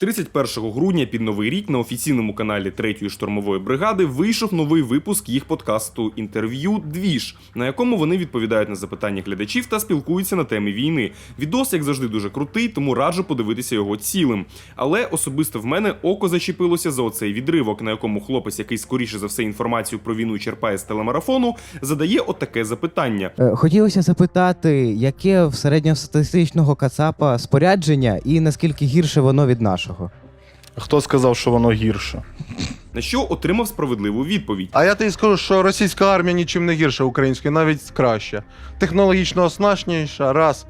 31 грудня під новий рік на офіційному каналі 3-ї штурмової бригади вийшов новий випуск їх подкасту інтерв'ю Двіж, на якому вони відповідають на запитання глядачів та спілкуються на теми війни. Відос, як завжди, дуже крутий, тому раджу подивитися його цілим. Але особисто в мене око зачепилося за оцей відривок, на якому хлопець, який скоріше за все інформацію про війну черпає з телемарафону, задає отаке запитання. Е, Хотілося запитати, яке в середньостатистичного кацапа спорядження і наскільки гірше воно від нашого? Хто сказав, що воно гірше? На що отримав справедливу відповідь. А я тобі скажу, що російська армія нічим не гірша української, навіть краще. Технологічно оснащеніша, раз.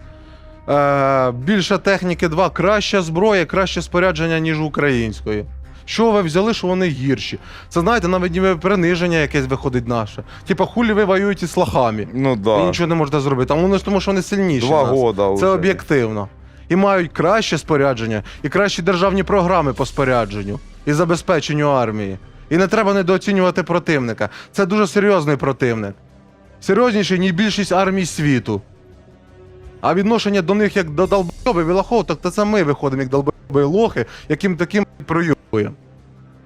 Е, більше техніки, два. Краща зброя, краще спорядження, ніж української. Що ви взяли, що вони гірші? Це знаєте, навіть ніби приниження якесь виходить наше. Типа, хулі ви воюєте з лохами. Ну Ви да. нічого не можете зробити. А вони ж тому, що вони сильніші. Два нас. года Це уже. об'єктивно. І мають краще спорядження, і кращі державні програми по спорядженню і забезпеченню армії. І не треба недооцінювати противника. Це дуже серйозний противник. Серйозніший, ніж більшість армій світу. А відношення до них як до долбойобів і лохов, так то це ми виходимо як долбойоби лохи, яким таким проюбуємо.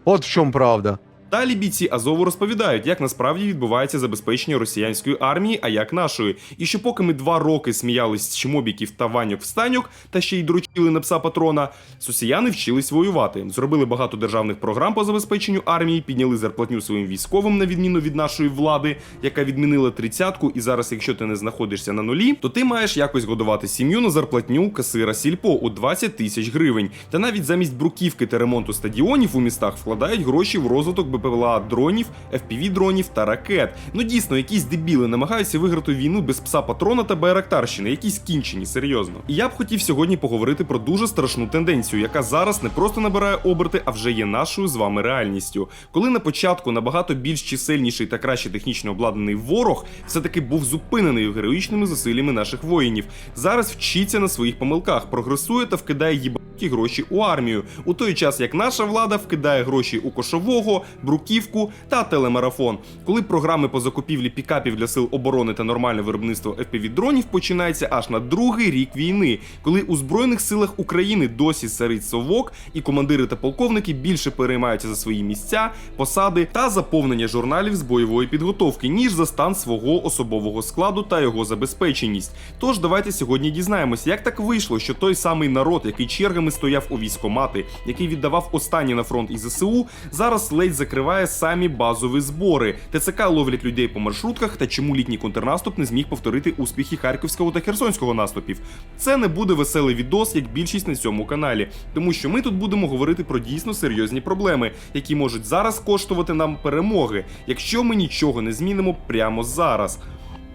От в чому правда. Далі бійці Азову розповідають, як насправді відбувається забезпечення росіянської армії, а як нашої. І що поки ми два роки сміялись з чмобіків та ваньок встаньок, та ще й дрочили на пса патрона, сусіяни вчились воювати, зробили багато державних програм по забезпеченню армії, підняли зарплатню своїм військовим, на відміну від нашої влади, яка відмінила тридцятку. І зараз, якщо ти не знаходишся на нулі, то ти маєш якось годувати сім'ю на зарплатню касира сільпо у 20 тисяч гривень. Та навіть замість бруківки та ремонту стадіонів у містах вкладають гроші в розвиток БПЛА дронів, fpv дронів та ракет. Ну дійсно, якісь дебіли намагаються виграти війну без пса патрона та байрактарщини, якісь кінчені, серйозно. І я б хотів сьогодні поговорити про дуже страшну тенденцію, яка зараз не просто набирає оберти, а вже є нашою з вами реальністю. Коли на початку набагато більш чисельніший та краще технічно обладнаний ворог все-таки був зупинений героїчними зусиллями наших воїнів. Зараз вчиться на своїх помилках, прогресує та вкидає їбакі гроші у армію, у той час як наша влада вкидає гроші у кошового, бруківку та телемарафон. Коли програми по закупівлі пікапів для сил оборони та нормальне виробництво fpv дронів починається аж на другий рік війни, коли у збройних силах України досі царить совок, і командири та полковники більше переймаються за свої місця, посади та заповнення журналів з бойової підготовки, ніж за стан свого особового складу та його забезпеченість. Тож давайте сьогодні дізнаємося, як так вийшло, що той самий народ, який чергами стояв у військомати, який віддавав останні на фронт із ЗСУ, зараз ледь закриває самі базові збори. ТЦК ловлять людей по маршрутках та чому літній контрнаступ не зміг повторити успіхи харківського та херсонського наступів. Це не буде веселий відос, як більшість на цьому каналі, тому що ми тут будемо говорити про дійсно серйозні проблеми, які можуть зараз коштувати нам перемоги, якщо ми нічого не змінимо прямо зараз.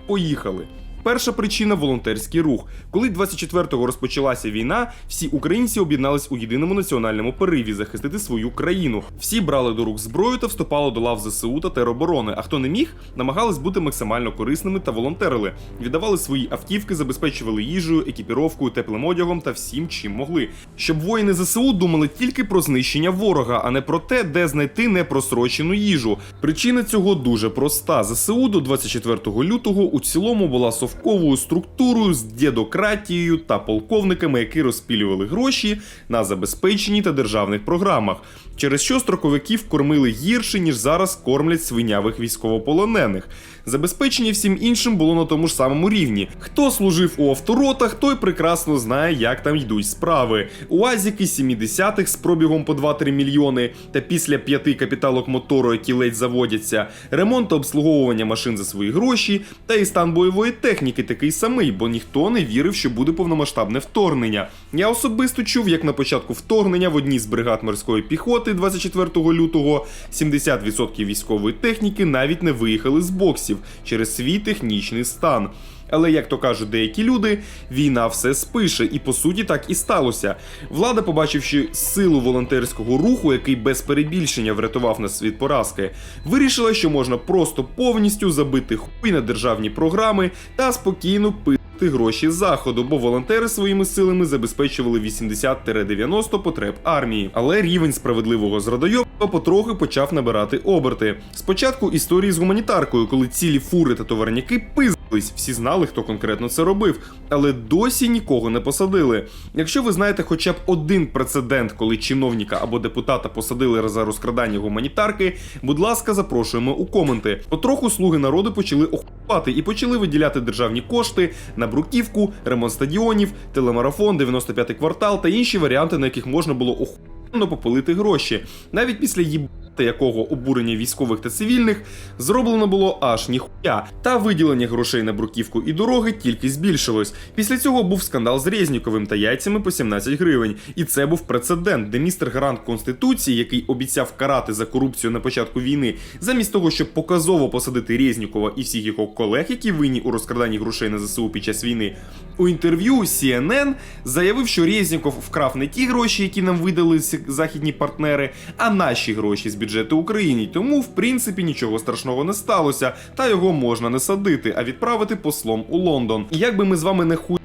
Поїхали. Перша причина волонтерський рух. Коли 24-го розпочалася війна, всі українці об'єднались у єдиному національному пориві захистити свою країну. Всі брали до рук зброю та вступали до лав ЗСУ та тероборони. А хто не міг, намагались бути максимально корисними та волонтерили. Віддавали свої автівки, забезпечували їжею, екіпіровкою, теплим одягом та всім, чим могли. Щоб воїни ЗСУ думали тільки про знищення ворога, а не про те, де знайти непросрочену їжу. Причина цього дуже проста: ЗСУ до 24 лютого у цілому була совковою структурою з дєдократією та полковниками, які розпілювали гроші на забезпеченні та державних програмах, через що строковиків кормили гірше, ніж зараз кормлять свинявих військовополонених. Забезпечення всім іншим було на тому ж самому рівні. Хто служив у авторотах, той прекрасно знає, як там йдуть справи. УАЗіки 70-х з пробігом по 2-3 мільйони, та після п'яти капіталок мотору, які ледь заводяться, ремонт та обслуговування машин за свої гроші, та і стан бойової техніки такий самий, бо ніхто не вірив, що буде повномасштабне вторгнення. Я особисто чув, як на початку вторгнення в одній з бригад морської піхоти 24 лютого 70% військової техніки навіть не виїхали з боксів через свій технічний стан. Але як то кажуть деякі люди, війна все спише, і по суті так і сталося. Влада, побачивши силу волонтерського руху, який без перебільшення врятував нас від поразки, вирішила, що можна просто повністю забити хуй на державні програми та спокійно пити ти гроші з заходу, бо волонтери своїми силами забезпечували 80-90 потреб армії. Але рівень справедливого зрадойобства потрохи почав набирати оберти. Спочатку історії з гуманітаркою, коли цілі фури та товарняки пиздились, всі знали, хто конкретно це робив, але досі нікого не посадили. Якщо ви знаєте хоча б один прецедент, коли чиновника або депутата посадили за розкрадання гуманітарки, будь ласка, запрошуємо у коменти. Потроху слуги народу почали охопати і почали виділяти державні кошти на бруківку, ремонт стадіонів, телемарафон, 95-й квартал та інші варіанти, на яких можна було охуєнно попилити гроші. Навіть після їб та якого обурення військових та цивільних зроблено було аж ніхуя, та виділення грошей на бруківку і дороги тільки збільшилось. Після цього був скандал з Резніковим та яйцями по 17 гривень. І це був прецедент, де містер гарант конституції, який обіцяв карати за корупцію на початку війни, замість того, щоб показово посадити Резнікова і всіх його колег, які винні у розкраданні грошей на ЗСУ під час війни, у інтерв'ю CNN заявив, що Резніков вкрав не ті гроші, які нам видали західні партнери, а наші гроші з бюджету України. Тому, в принципі, нічого страшного не сталося, та його можна не садити, а відправити послом у Лондон. І як би ми з вами не ху...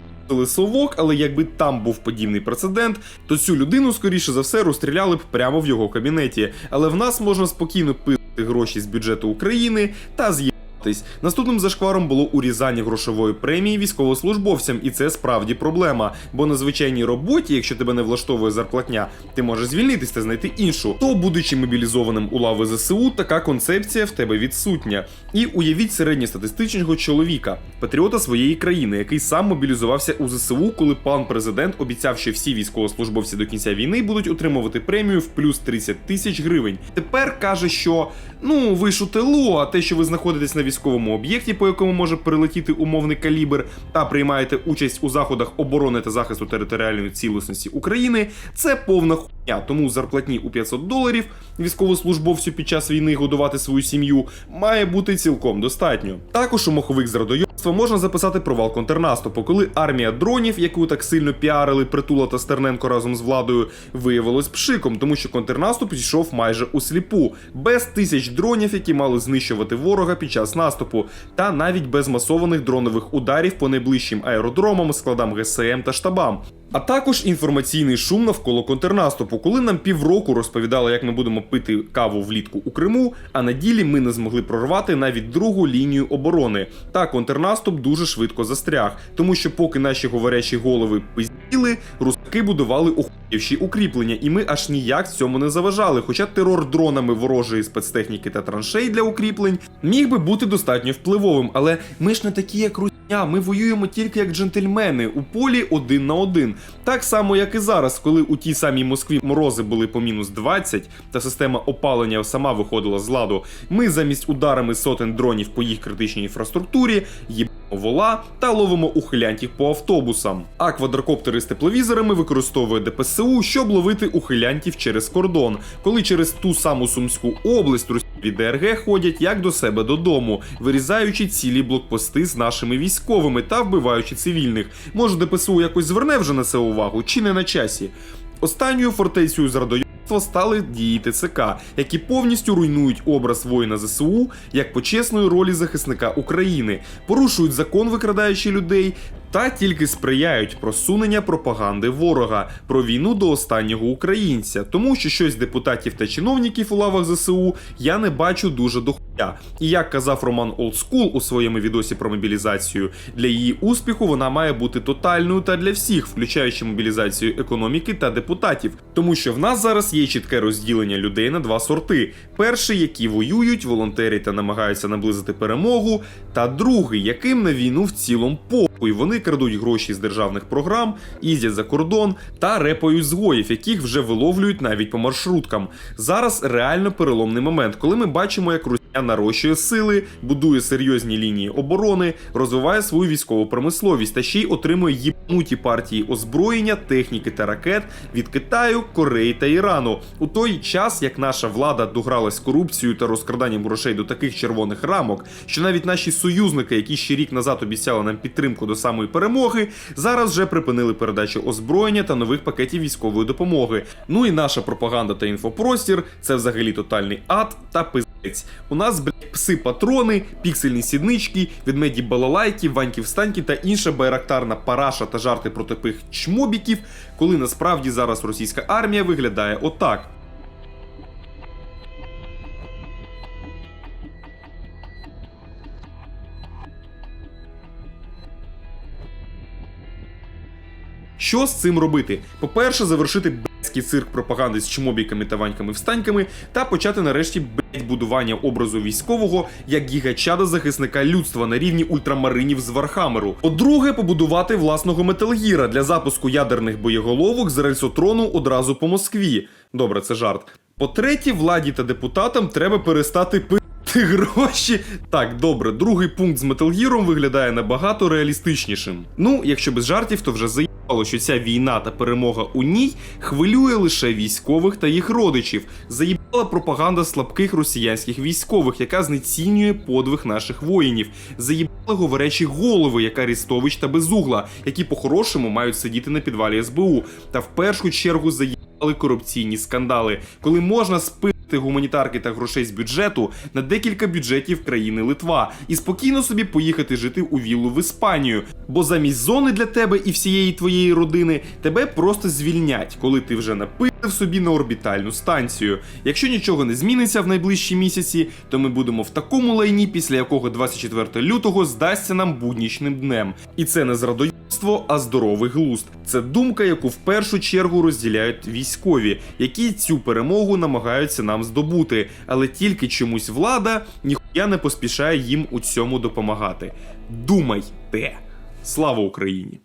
Совок, але якби там був подібний прецедент, то цю людину, скоріше за все, розстріляли б прямо в його кабінеті. Але в нас можна спокійно пити гроші з бюджету України та з'їбатись. Наступним зашкваром було урізання грошової премії військовослужбовцям, і це справді проблема. Бо на звичайній роботі, якщо тебе не влаштовує зарплатня, ти можеш звільнитись та знайти іншу. То, будучи мобілізованим у лави ЗСУ, така концепція в тебе відсутня. І уявіть середньостатистичного чоловіка, патріота своєї країни, який сам мобілізувався у ЗСУ, коли пан президент обіцяв, що всі військовослужбовці до кінця війни будуть отримувати премію в плюс 30 тисяч гривень. Тепер каже, що ну ви ж у тилу, а те, що ви знаходитесь на військовому об'єкті, по якому може прилетіти умовний калібр, та приймаєте участь у заходах оборони та захисту територіальної цілісності України, це повна хуйня. Тому зарплатні у 500 доларів військовослужбовцю під час війни годувати свою сім'ю має бути цілком достатньо. Також у моховик зрадойобства можна записати провал контрнаступу, коли армія дронів, яку так сильно піарили Притула та Стерненко разом з владою, виявилась пшиком, тому що контрнаступ йшов майже у сліпу, без тисяч дронів, які мали знищувати ворога під час наступу, та навіть без масованих дронових ударів по найближчим аеродромам, складам ГСМ та штабам. А також інформаційний шум навколо контрнаступу, коли нам півроку розповідали, як ми будемо пити каву влітку у Криму, а на ділі ми не змогли прорвати навіть другу лінію оборони. Та контрнаступ дуже швидко застряг, тому що поки наші говорячі голови пизділи, руски будували охуєвші укріплення, і ми аж ніяк цьому не заважали. Хоча терор дронами ворожої спецтехніки та траншей для укріплень міг би бути достатньо впливовим, але ми ж не такі, як русня, ми воюємо тільки як джентльмени у полі один на один. Так само, як і зараз, коли у тій самій Москві морози були по мінус 20, та система опалення сама виходила з ладу. Ми замість ударами сотень дронів по їх критичній інфраструктурі їбемо вола та ловимо ухилянтів по автобусам. А квадрокоптери з тепловізорами використовує ДПСУ, щоб ловити ухилянтів через кордон, коли через ту саму Сумську область російські ДРГ ходять як до себе додому, вирізаючи цілі блокпости з нашими військовими та вбиваючи цивільних. Може, ДПСУ якось зверне вже на це увагу, чи не на часі? Останньою фортецею зрадойобства стали дії ТЦК, які повністю руйнують образ воїна ЗСУ як почесної ролі захисника України, порушують закон, викрадаючи людей, та тільки сприяють просунення пропаганди ворога про війну до останнього українця, тому що щось депутатів та чиновників у лавах ЗСУ я не бачу дуже дохуя. І як казав Роман Олдскул у своєму відосі про мобілізацію, для її успіху вона має бути тотальною та для всіх, включаючи мобілізацію економіки та депутатів, тому що в нас зараз є чітке розділення людей на два сорти: перший, які воюють, волонтерять та намагаються наблизити перемогу, та другий, яким на війну в цілому похуй. Вони крадуть гроші з державних програм, їздять за кордон та репають згоїв, яких вже виловлюють навіть по маршруткам. Зараз реально переломний момент, коли ми бачимо, як Русня нарощує сили, будує серйозні лінії оборони, розвиває свою військову промисловість та ще й отримує їбнуті партії озброєння, техніки та ракет від Китаю, Кореї та Ірану. У той час, як наша влада догралась корупцією та розкраданням грошей до таких червоних рамок, що навіть наші союзники, які ще рік назад обіцяли нам підтримку до самої перемоги, зараз вже припинили передачу озброєння та нових пакетів військової допомоги. Ну і наша пропаганда та інфопростір це взагалі тотальний ад та пиз. У нас, блядь, пси-патрони, піксельні сіднички, ведмеді балалайки, ваньки встаньки та інша байрактарна параша та жарти про тупих чмобіків, коли насправді зараз російська армія виглядає отак. Що з цим робити? По-перше, завершити блядський цирк пропаганди з чмобіками та ваньками встаньками та почати нарешті блять, будування образу військового як гігачада захисника людства на рівні ультрамаринів з Вархамеру. По-друге, побудувати власного металгіра для запуску ядерних боєголовок з рельсотрону одразу по Москві. Добре, це жарт. По-третє, владі та депутатам треба перестати пи. Ти гроші. Так, добре, другий пункт з Металгіром виглядає набагато реалістичнішим. Ну, якщо без жартів, то вже заїбало, що ця війна та перемога у ній хвилює лише військових та їх родичів. Заїбала пропаганда слабких росіянських військових, яка знецінює подвиг наших воїнів. Заїбали говорячі голови, як Арістович та Безугла, які по-хорошому мають сидіти на підвалі СБУ. Та в першу чергу заїбали корупційні скандали, коли можна спити гуманітарки та грошей з бюджету на декілька бюджетів країни Литва і спокійно собі поїхати жити у віллу в Іспанію. Бо замість зони для тебе і всієї твоєї родини тебе просто звільнять, коли ти вже напив собі на орбітальну станцію. Якщо нічого не зміниться в найближчі місяці, то ми будемо в такому лайні, після якого 24 лютого здасться нам буднічним днем. І це не зрадоїбство, а здоровий глузд. Це думка, яку в першу чергу розділяють військові, які цю перемогу намагаються нам здобути, але тільки чомусь влада ніхуя не поспішає їм у цьому допомагати. Думайте! Слава Україні!